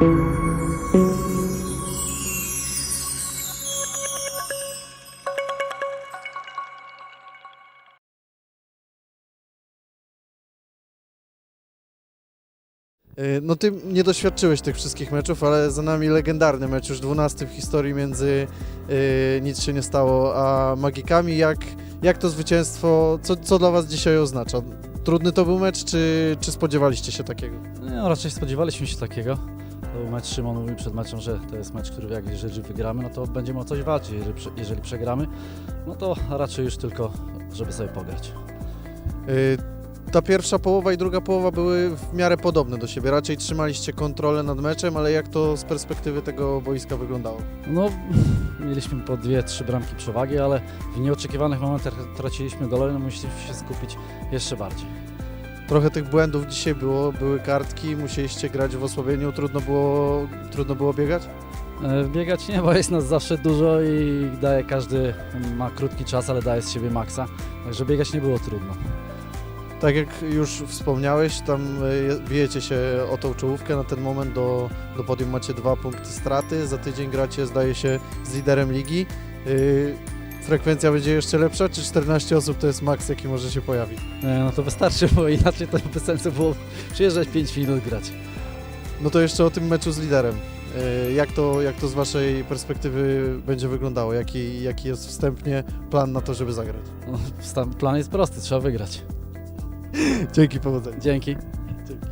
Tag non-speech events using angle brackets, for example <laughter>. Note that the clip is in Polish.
Y, No ty nie doświadczyłeś tych wszystkich meczów, ale za nami legendarny mecz, już 12 w historii między y, Nic się nie stało a Magikami. Jak, jak to zwycięstwo, co, co dla was dzisiaj oznacza? Trudny to był mecz, czy, czy spodziewaliście się takiego? No, raczej spodziewaliśmy się takiego. To mecz, Szymon mówił przed meczem, że to jest mecz, który jak jeżeli wygramy, no to będziemy o coś walczyć. Jeżeli, prze- jeżeli przegramy, no to raczej już tylko, żeby sobie pograć. Y, Ta pierwsza połowa i druga połowa były w miarę podobne do siebie. Raczej trzymaliście kontrolę nad meczem, ale jak to z perspektywy tego boiska wyglądało? No, mieliśmy po dwie, trzy bramki przewagi, ale w nieoczekiwanych momentach traciliśmy gole, no musieliśmy się skupić jeszcze bardziej. Trochę tych błędów dzisiaj było, były kartki, musieliście grać w osłabieniu, trudno było, trudno było biegać? E, Biegać nie, bo jest nas zawsze dużo i daje każdy, ma krótki czas, ale daje z siebie maksa, także biegać nie było trudno. Tak jak już wspomniałeś, tam y, bijecie się o tą czołówkę, na ten moment do, do podium macie dwa punkty straty, za tydzień gracie zdaje się z liderem ligi. Frekwencja będzie jeszcze lepsza, czy 14 osób to jest maks jaki może się pojawić? E, No to wystarczy, bo inaczej to bez sensu było przyjeżdżać 5 minut grać. No to jeszcze o tym meczu z liderem. Y, Jak to, jak to z Waszej perspektywy będzie wyglądało? Jaki, jaki jest wstępnie plan na to, żeby zagrać? No, stan- plan jest prosty, trzeba wygrać. <laughs> Dzięki, powodzenia. Dzięki. Dzięki.